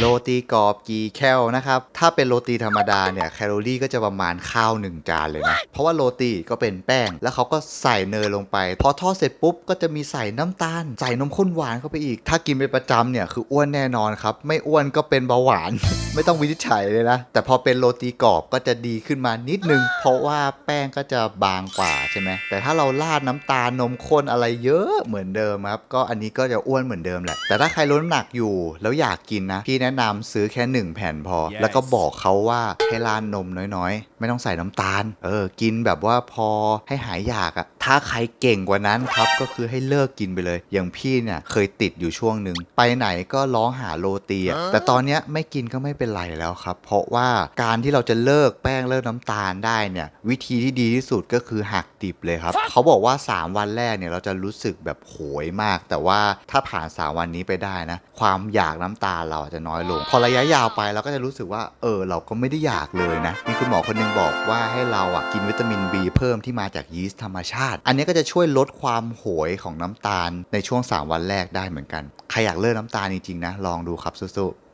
โรตีกรอบกี่แคลนะครับ ถ้าเป็นโรตีธรรมดาเนี่ยแคลอรี่ก็จะประมาณข้าว1จานเลยนะ เพราะว่าโรตีก็เป็นแป้ง แล้วเขาก็ใส่เนยลงไป พอทอดเสร็จปุ๊บก็จะมีใส่น้ำตาล ใส่นมข้นหวานเข้าไปอีก ถ้ากินเป็นประจำเนี่ยคืออ้วนแน่นอนครับ ไม่อ้วนก็เป็นเบาหวาน ไม่ต้องวินิจฉัยเลยนะ แต่พอเป็นโรตีกรอบก็จะดีขึ้นมานิดนึง เพราะว่าแป้งก็จะบางกว่าใช่ไหม แต่ถ้าเราราดน้ำตาลนมข้นอะไรเยอะเหมือนเดิมครับ ก็อันนี้ก็จะอ้วนเหมือนเดิมแหละ แต่ถ้าใครลดน้ำหนักอยู่แล้วอยากกินนะพี่แนะนำซื้อแค่1แผ่นพอ Yes แล้วก็บอกเขาว่าให้ราดนมน้อยๆ ไม่ต้องใส่น้ำตาล เออ กินแบบว่าพอให้หายอยากอะถ้าใครเก่งกว่านั้นครับก็คือให้เลิกกินไปเลย อย่างพี่เนี่ยเคยติดอยู่ช่วงหนึ่งไปไหนก็ร้องหาโรตีอะแต่ตอนเนี้ยไม่กินก็ไม่เป็นไรแล้วครับ เพราะว่าการที่เราจะเลิกแป้งเลิกน้ำตาลได้เนี่ย วิธีที่ดีที่สุดก็คือหักดิบเลยครับ เขาบอกว่า 3 วันแรกเนี่ยเราจะรู้สึกแบบโหยมาก แต่ว่าถ้าผ่าน 3 วันนี้ไปได้นะ ความอยากน้ำตาลเราจะน้อยลง พอระยะยาวไปเราก็จะรู้สึกว่า เออ เราก็ไม่ได้อยากเลยนะ มีคุณหมอคนหนึงบอกว่าให้เราอะกินวิตามิน B เพิ่มที่มาจากยีสต์ธรรมชาติ อันนี้ก็จะช่วยลดความโหยของน้ำตาลในช่วง 3 วันแรกได้เหมือนกัน ใครอยากเลิกน้ำตาลจริงๆนะ ลองดูครับสู้ๆ